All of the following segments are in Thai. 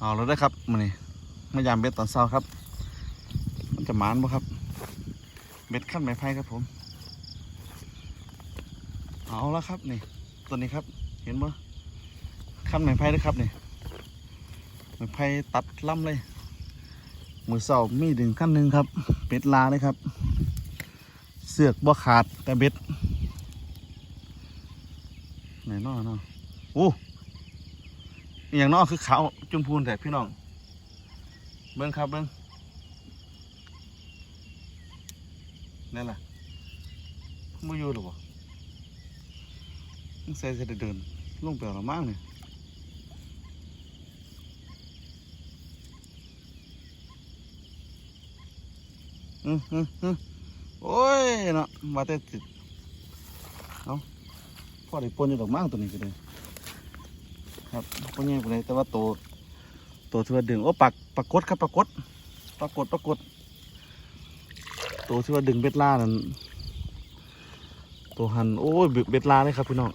เอาแล้วได้ครับมันนี่มายามเบ็ดตอนเช้าครับ มันจะหมานบ่ครับ เบ็ดขั้นไม้ไผ่ครับผม เอาแล้วครับนี่ตัวนี้ครับ เห็นบ่ขั้นไม้ไผ่ด้วยครับนี่ไม้ไผ่ตัดล่ำเลย มือเสามีดึงขั้นหนึ่งครับ เบ็ดลาเลยครับ เสือกบ่ขาดแต่เบ็ดไหนนอเนาะโอ้ อย่างนอคือขาวจุมพูนแต่พี่น้อง เบิ้งครับเบิ้งนั่นแหละไม่อยู่หรอวะต้งใส่จะเดินลงไปเอาละมากเนี่ยอืมอืมอืมโอ้ยเนาะมาแต่ติดเอาพ่อได้ปนอยู่ดอกมากตัวนี้ก็เลย ครับปนแย่ไปเลยแต่ว่าโตตัวที่ว่าดึงโอ้ปักปรากฏครับปรากฏปรากฏปรากฏตัวที่ว่าดึงเบ็ดล่านั่นตัวหันโอ้ยเบ็ดล่าเลยครับพี่น้อง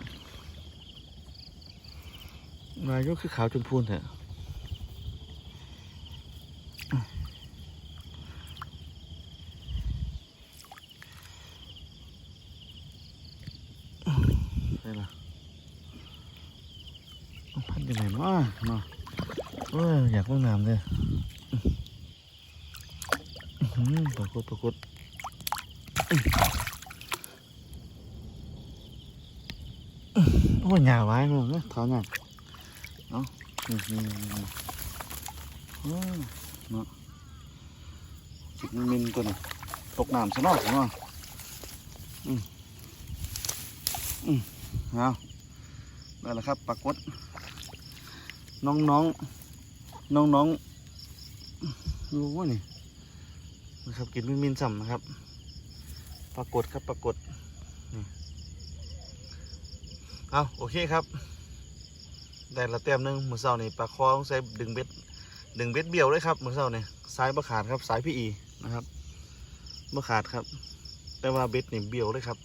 นายก็คือขาวจนพูนแท้ใช่ละ พันอยังไงมาเนาะเอออยากลงน้ำเลยปรากฏปรากฏโอ้ยหยาไว้มึงเนี่ยเท้าหยาเอานี่นี่นี่โอ้เนาะจิกมินตัวนี้ตกน้ำซะหน่อยผมว่าอืมอืมเอา ได้แหล้วครับปรากฏน้องๆน้องๆรู้ว่านี่นะครับกินมินมินสัมนะครับ ปรากฏครับปรากฏเอาโอเคครับได้ละเต็มหนึงมือเสานี่ปลาคอต้องใส่ดึงเบ็ดดึงเบ็ดเบี้ยวเลยครับมือเสานี่สายบะขาดครับสายพี่อีนะครับบะขาดครับ แต่ว่าเบ็ดนี่เบี้ยวเลยครับ